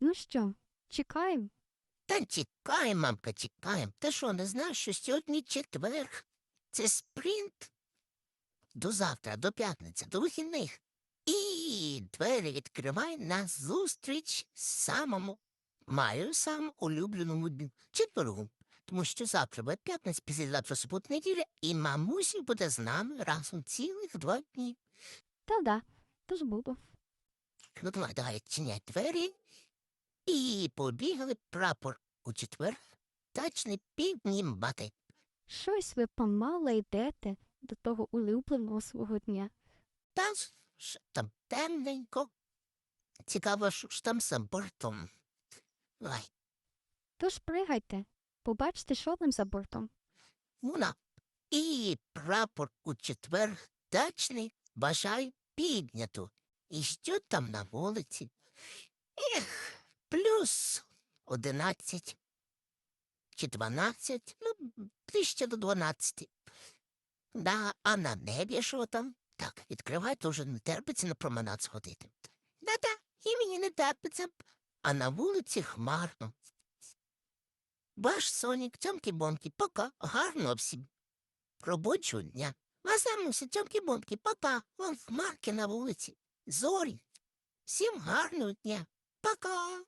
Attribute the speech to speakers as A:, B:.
A: Ну що, чекаємо?
B: Та чекаємо, мамка, чекаємо. Ти що, не знаєш, що сьогодні четверг? Це спринт. До завтра, до п'ятниці, до вихідних. І двері відкриває на зустріч самому, маю сам улюбленому дню четвергу. Тому що завтра буде п'ятниця, післязавтра субота неділя, і мамусі буде з нами разом цілих два дні.
A: Та-да, тож буду.
B: Ну давай, давай, відчиняй двері. І побігли прапор у четвер. Тачний піднімати.
A: Щось ви помало йдете до того улюбленого свого дня.
B: Та ж там темненько. Цікаво, що ж там за бортом. Ай,
A: Тож пригайте, побачте, що там за бортом.
B: вона. І прапор у четвер тачний бажаю піднято. І що там на вулиці? Ех, плюс одинадцять чи дванадцять, ну, ближче до дванадцяти. Да, а на небі що там? Так, відкривай, то вже не терпиться на променад сходити. Да-да, і мені не терпиться. А на вулиці хмарно. Ваш сонік, цьомкі-бомкі, пока, гарно всім. Робочого дня. Вас самуся, цьомкі-бомкі, пока, вон хмарки на вулиці. Зорі. Всім гарного дня. Пока.